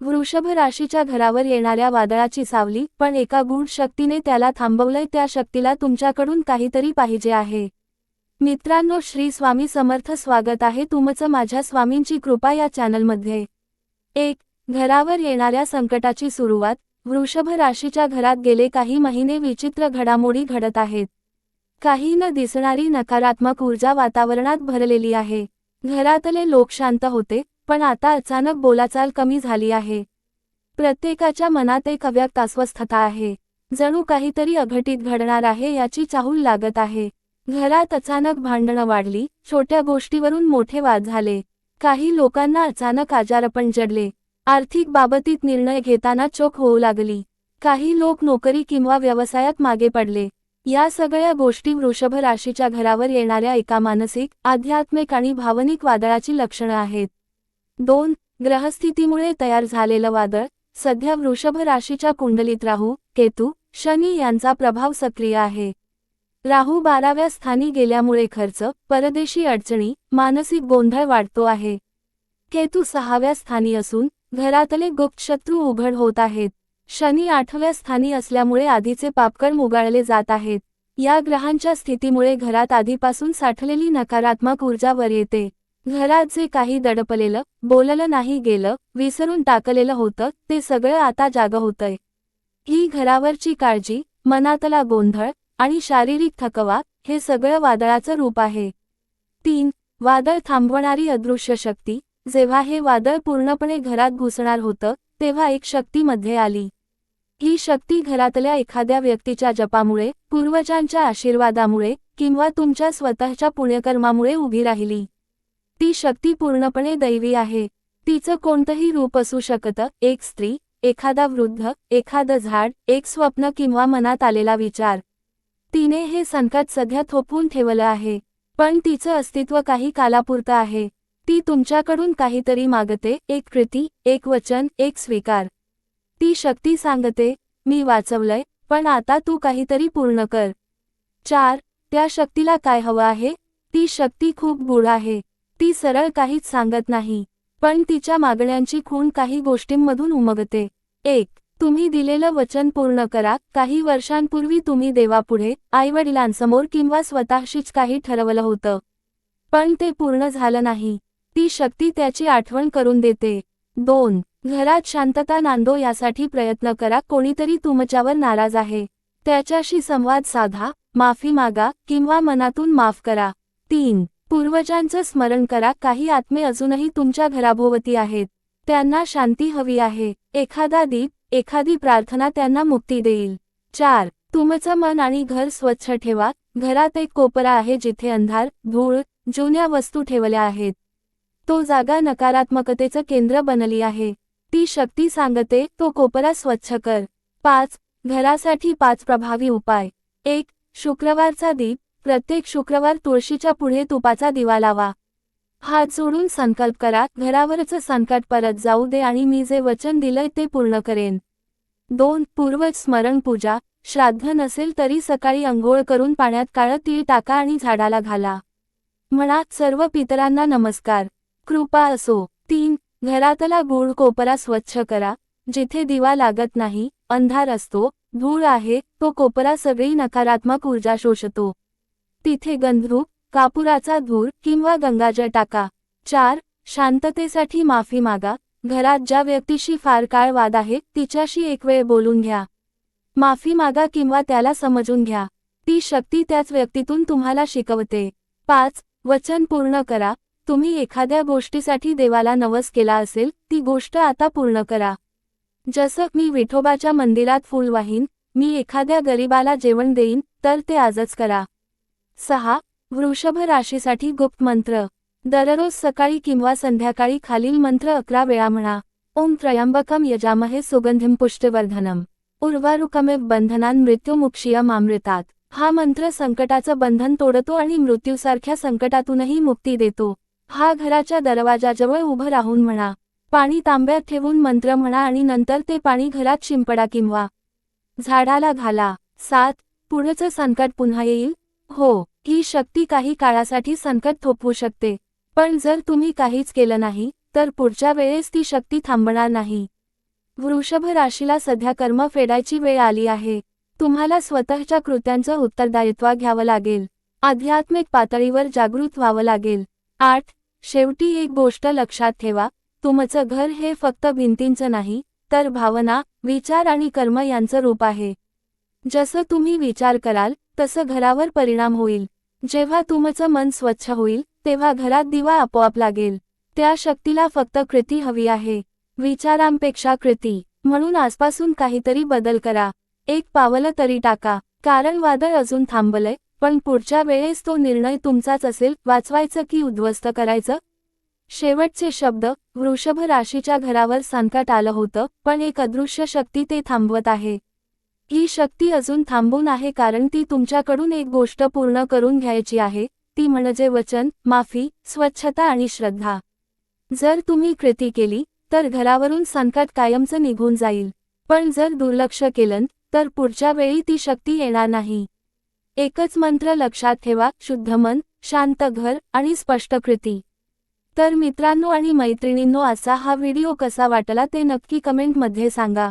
वृषभ राशीच्या घरावर येणाऱ्या वादळाची सावली पण एका गूढ शक्तीने त्याला थांबवलंय त्या शक्तीला तुमच्याकडून काहीतरी पाहिजे आहे. मित्रांनो श्री स्वामी समर्थ स्वागत आहे तुमचं माझ्या स्वामींची कृपा या चॅनलमध्ये. एक घरावर येणाऱ्या संकटाची सुरुवात. वृषभ राशीच्या घरात गेले काही महिने विचित्र घडामोडी घडत आहेत. काही न दिसणारी नकारात्मक ऊर्जा वातावरणात भरलेली आहे. घरातले लोक शांत होते. पण आता अचानक बोलाचाल कमी झाली आहे. प्रत्येकाच्या मनात एक अव्यक्त अस्वस्थता आहे. जणू काहीतरी अघटित घडणार आहे याची चाहूल लागत आहे. घरात अचानक भांडणं वाढली छोट्या गोष्टीवरून मोठे वाद झाले. काही लोकांना अचानक आजारपण जडले. आर्थिक बाबतीत निर्णय घेताना चोख होऊ लागली. काही लोक नोकरी किंवा व्यवसायात मागे पडले. या सगळ्या गोष्टी वृषभ राशीच्या घरावर येणाऱ्या एका मानसिक आध्यात्मिक आणि भावनिक वादळाची लक्षणं आहेत. दोन ग्रहस्थितीमुळे तयार झालेलं वादळ सध्या वृषभ राशीच्या कुंडलीत राहू केतू शनी यांचा प्रभाव सक्रिय आहे. राहू बाराव्या स्थानी गेल्यामुळे खर्च परदेशी अडचणी मानसिक गोंधळ वाढतो आहे. केतू सहाव्या स्थानी असून घरातले गुप्त शत्रू उघड होत आहेत. शनी आठव्या स्थानी असल्यामुळे आधीचे पापकर्म उगाळले जात आहेत. या ग्रहांच्या स्थितीमुळे घरात आधीपासून साठलेली नकारात्मक ऊर्जावर येते. घरात जे काही दडपलेलं बोललं नाही गेलं विसरून टाकलेलं होतं ते सगळं आता जाग होतंय. ही घरावरची काळजी मनातला गोंधळ आणि शारीरिक थकवा हे सगळं वादळाचं रूप आहे. तीन वादळ थांबवणारी अदृश्य शक्ती जेव्हा हे वादळ पूर्णपणे घरात घुसणार होतं तेव्हा एक शक्ती मध्ये आली. ही शक्ती घरातल्या एखाद्या व्यक्तीच्या जपामुळे पूर्वजांच्या आशीर्वादामुळे किंवा तुमच्या स्वतःच्या पुण्यकर्मामुळे उभी राहिली. ती शक्ती पूर्णपणे दैवी आहे. तिचं कोणतंही रूप असू शकतं एक स्त्री एखादा वृद्ध एखादं झाड एक स्वप्न किंवा मनात आलेला विचार. तिने हे संकट सध्या थोपवून ठेवलं आहे. पण तिचं अस्तित्व काही कालापुरतं आहे. ती तुमच्याकडून काहीतरी मागते एक कृती एक वचन एक स्वीकार. ती शक्ती सांगते मी वाचवलंय पण आता तू काहीतरी पूर्ण कर. चार त्या शक्तीला काय हवं आहे? ती शक्ती खूप गूढ आहे. ती सरळ काहीच सांगत नाही पण तिच्या मागण्यांची खूण काही गोष्टींमधून उमगते. एक तुम्ही दिलेलं वचन पूर्ण करा काही वर्षांपूर्वी तुम्ही देवापुढे आईवडिलांसमोर किंवा स्वतःशीच काही ठरवलं होतं. पण ते पूर्ण झालं नाही. ती शक्ती त्याची आठवण करून देते. दोन घरात शांतता नांदो यासाठी प्रयत्न करा कोणीतरी तुमच्यावर नाराज आहे. त्याच्याशी संवाद साधा माफी मागा किंवा मनातून माफ करा. तीन पूर्वजांचं स्मरण करा काही आत्मे अजूनही तुमच्या घराभोवती आहेत. त्यांना शांती हवी आहे. एखादा दीप एखादी प्रार्थना त्यांना मुक्ती देईल. चार तुमचं मन आणि घर स्वच्छ ठेवा. घरात एक कोपरा आहे जिथे अंधार धूळ जुन्या वस्तू ठेवल्या आहेत. तो जागा नकारात्मकतेचं केंद्र बनली आहे. ती शक्ती सांगते तो कोपरा स्वच्छ कर. पाच घरासाठी पाच प्रभावी उपाय. एक शुक्रवारचा दीप प्रत्येक शुक्रवार तुळशीच्या पुढे तुपाचा दिवा लावा. हात जोडून संकल्प करा घरावरचं संकट परत जाऊ दे आणि मी जे वचन दिलंय ते पूर्ण करेन. दोन पूर्वज स्मरण पूजा. श्राद्ध नसेल तरी सकाळी अंघोळ करून पाण्यात काळं तीळ टाका आणि झाडाला घाला. म्हणा सर्व पितरांना नमस्कार. कृपा असो. तीन घरातला गूळ कोपरा स्वच्छ करा. जिथे दिवा लागत नाही अंधार असतो धूळ आहे तो कोपरा सगळी नकारात्मक ऊर्जा शोषतो. तिथे गंधरूप कापुराचा धूर किंवा गंगाजळ टाका. चार शांततेसाठी माफी मागा. घरात ज्या व्यक्तीशी फार काळ वाद आहे तिच्याशी एक वेळ बोलून घ्या. माफी मागा किंवा त्याला समजून घ्या. ती शक्ती त्याच व्यक्तीतून तुम्हाला शिकवते. पाच वचन पूर्ण करा. तुम्ही एखाद्या गोष्टीसाठी देवाला नवस केला असेल ती गोष्ट आता पूर्ण करा. जसं मी विठोबाच्या मंदिरात फूल वाहीन मी एखाद्या गरीबाला जेवण देईन तर ते आजच करा. सहा वृषभ राशीसाठी गुप्त मंत्र. दररोज सकाळी किंवा संध्याकाळी खालील मंत्र अकरा वेळा म्हणा. ओम त्रयंबकम यजामहे सुगंधिम पुष्टवर्धनम. उर्वारुकमेव बंधनान मृत्युमुक्षीय मामृतात हा मंत्र संकटाचं बंधन तोडतो आणि मृत्यूसारख्या संकटातूनही मुक्ती देतो. हा घराच्या दरवाजाजवळ उभं राहून म्हणा. पाणी तांब्यात ठेवून मंत्र म्हणा आणि नंतर ते पाणी घरात शिंपडा किंवा झाडाला घाला. सात पुढचं संकट पुन्हा येईल. हो ही शक्ती काही काळासाठी संकट थोपवू शकते. पण जर तुम्ही काहीच केलं नाही तर पुढच्या वेळेस ती शक्ती थांबणार नाही. वृषभ राशीला सध्या कर्म फेडायची वेळ आली आहे. तुम्हाला स्वतःच्या कृत्यांचं उत्तरदायित्व घ्यावं लागेल. आध्यात्मिक पातळीवर जागृत व्हावं लागेल. आठ शेवटी एक गोष्ट लक्षात ठेवा तुमचं घर हे फक्त भिंतींचं नाही तर भावना विचार आणि कर्म यांचं रूप आहे. जसं तुम्ही विचार कराल तसं घरावर परिणाम होईल. जेव्हा तुमचं मन स्वच्छ होईल तेव्हा घरात दिवा आपोआप लागेल. त्या शक्तीला फक्त कृती हवी आहे. विचारांपेक्षा कृती. म्हणून आजपासून काहीतरी बदल करा. एक पावलं तरी टाका. कारण वादळ अजून थांबलंय पण पुढच्या वेळेस तो निर्णय तुमचाच असेल वाचवायचं की उद्ध्वस्त करायचं? शेवटचे शब्द वृषभ राशीच्या घरावर संकट आलं होतं पण एक अदृश्य शक्ती ते थांबवत आहे. ही शक्ती अजून थांबून आहे कारण ती तुमच्याकडून एक गोष्ट पूर्ण करून घ्यायची आहे ती म्हणजे वचन माफी स्वच्छता आणि श्रद्धा. जर तुम्ही कृती केली तर घरावरून संकट कायमचं निघून जाईल. पण जर दुर्लक्ष केलं तर पुढच्या वेळी ती शक्ती येणार नाही. एकच मंत्र लक्षात ठेवा शुद्ध मन शांत घर आणि स्पष्ट कृती. तर मित्रांनो आणि मैत्रिणींनो असा हा व्हिडिओ कसा वाटला ते नक्की कमेंटमध्ये सांगा.